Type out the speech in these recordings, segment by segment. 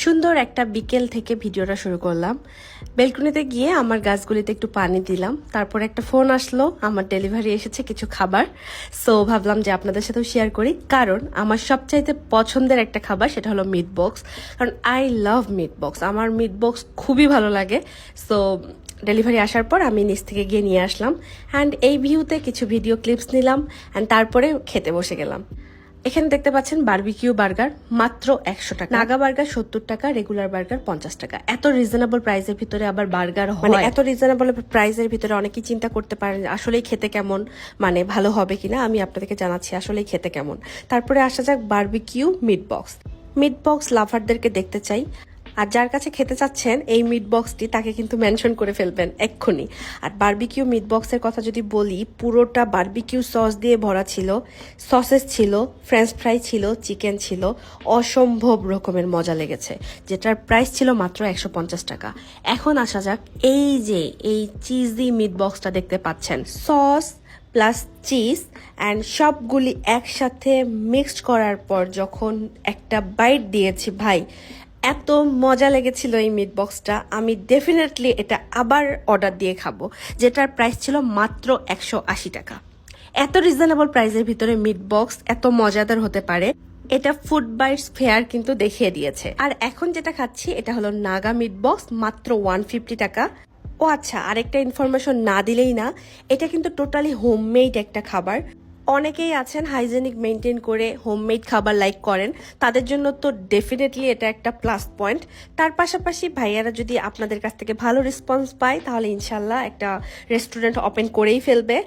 সুন্দর একটা বিকেল থেকে ভিডিওটা শুরু করলাম। বেলকুনিতে গিয়ে আমার গাছগুলিতে একটু পানি দিলাম। তারপর একটা ফোন আসলো, আমার ডেলিভারি এসেছে কিছু খাবার। সো ভাবলাম যে আপনাদের সাথেও শেয়ার করি। কারণ আমার সবচাইতে পছন্দের একটা খাবার সেটা হলো মিট বক্স কারণ আই লাভ মিট বক্স আমার মিট বক্স খুবই ভালো লাগে। সো ডেলিভারি আসার পর আমি নিচ থেকে গিয়ে নিয়ে আসলাম। অ্যান্ড এই ভিউতে কিছু ভিডিও ক্লিপস নিলাম। অ্যান্ড তারপরে খেতে বসে গেলাম। এখানে দেখতে পাচ্ছেন বার্বিকিউ বার্গার মাত্র একশো টাকা। নাগা বার্গার সত্তর টাকা রেগুলার বার্গার পঞ্চাশ টাকা। এত রিজনেবল প্রাইসের ভিতরে আবার বার্গার মানে এত রিজনেবল প্রাইসের ভিতরে অনেকেই চিন্তা করতে পারেন আসলেই খেতে কেমন মানে ভালো হবে কিনা আমি আপনাদেরকে জানাচ্ছি আসলেই খেতে কেমন। তারপরে আসা যাক barbecue meat box meat box লাভারদেরকে দেখতে চাই। আর যার কাছে খেতে চাচ্ছেন, এই মিট বক্সটি তাকে কিন্তু মেনশন করে ফেলবেন এক্ষুনি। আর বারবিকিউ মিট বক্সের কথা যদি বলি, পুরোটা বারবিকিউ সস দিয়ে ভরা ছিল সসেস ছিল ফ্রেঞ্চ ফ্রাই ছিল চিকেন ছিল, অসম্ভব রকমের মজা লেগেছে, যেটার প্রাইস ছিল মাত্র একশো পঞ্চাশ টাকা। এখন আসা যাক, এই যে, এই চিজি মিট বক্সটা দেখতে পাচ্ছেন সস প্লাস চিজ অ্যান্ড সবগুলি একসাথে মিক্সড করার পর যখন একটা বাইট দিয়েছি, ভাই এত মজা লেগেছিল এই মিট বক্সটা আমি ডেফিনেটলি এটা আবার অর্ডার দিয়ে খাব, যেটার প্রাইস ছিল মাত্র একশো আশি টাকা। এত রিজনেবল প্রাইসের ভিতরে মিট বক্স এত মজাদার হতে পারে, এটা ফুড বাইটস ফেয়ার কিন্তু দেখিয়ে দিয়েছে। আর এখন যেটা খাচ্ছি, এটা হলো নাগা মিট বক্স মাত্র ওয়ান ফিফটি টাকা। ও আচ্ছা আরেকটা ইনফরমেশন না দিলেই না, এটা কিন্তু টোটালি হোমমেড একটা খাবার। অনেকেই আছেন হাইজেনিক মেনটেন করে হোমমেড খাবার লাইক করেন। তাদের জন্য তো ডেফিনেটলি এটা একটা প্লাস পয়েন্ট তার পাশাপাশি ভাইয়ারা যদি আপনাদের কাছ থেকে ভালো রেসপন্স পায়, তাহলে ইনশাল্লাহ একটা রেস্টুরেন্ট ওপেন করেই ফেলবে।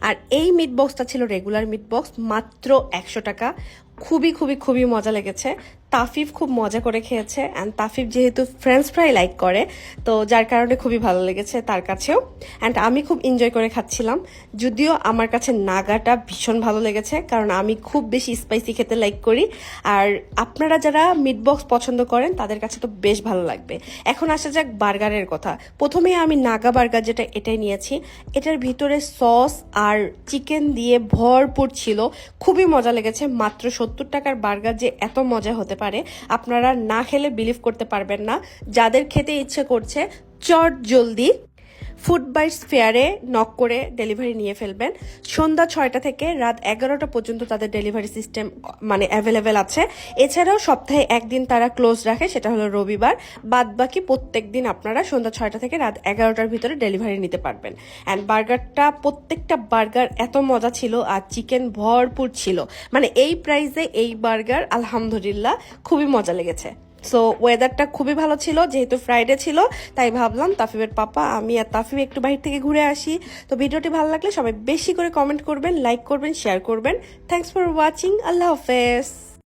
আর এই মিট বক্সটা ছিল রেগুলার মিট বক্স মাত্র একশো টাকা। খুবই খুবই খুবই মজা লেগেছে। তাফিফ খুব মজা করে খেয়েছে। অ্যান্ড তাফিফ যেহেতু ফ্রেঞ্চ ফ্রাই লাইক করে, তো যার কারণে খুবই ভালো লেগেছে তার কাছেও। অ্যান্ড আমি খুব এনজয় করে খাচ্ছিলাম। যদিও আমার কাছে নাগাটা ভীষণ ভালো লেগেছে, কারণ আমি খুব বেশি স্পাইসি খেতে লাইক করি। আর আপনারা যারা মিট বক্স পছন্দ করেন, তাদের কাছে তো বেশ ভালো লাগবে। এখন আসা যাক বার্গারের কথা। প্রথমে আমি নাগা বার্গার যেটা, এটাই নিয়েছি। এটার ভিতরে সস আর চিকেন দিয়ে ভরপুর ছিল। খুবই মজা লেগেছে, মাত্র সত্তর টাকার বার্গার যে এত মজা হতে পারে, আপনারা না খেলে বিলিভ করতে পারবেন না। যাদের খেতে ইচ্ছে করছে, চট জলদি ফুড বাইটস ফেয়ারে নক করে ডেলিভারি নিয়ে ফেলবেন। সন্ধ্যা ছয়টা থেকে রাত এগারোটা পর্যন্ত তাদের ডেলিভারি সিস্টেম মানে অ্যাভেলেবেল আছে। এছাড়াও সপ্তাহে একদিন তারা ক্লোজ রাখে, সেটা হলো রবিবার। বাদ বাকি প্রত্যেক দিন আপনারা সন্ধ্যা ছয়টা থেকে রাত এগারোটার ভিতরে ডেলিভারি নিতে পারবেন। অ্যান্ড বার্গারটা প্রত্যেকটা বার্গার এত মজা ছিল আর চিকেন ভরপুর ছিল। মানে এই প্রাইসে এই বার্গার আলহামদুলিল্লাহ, খুবই মজা লেগেছে। সো ওয়েদারটা খুবই ভালো ছিল, যেহেতু ফ্রাইডে ছিল, তাই ভাবলাম তাফিবের পাপা, আমি আর তাফিব একটু বাইরে থেকে ঘুরে আসি। তো ভিডিওটি ভালো লাগলে সবাই বেশি করে কমেন্ট করবেন লাইক করবেন শেয়ার করবেন। থ্যাংকস ফর ওয়াচিং আল্লাহ হাফেজ।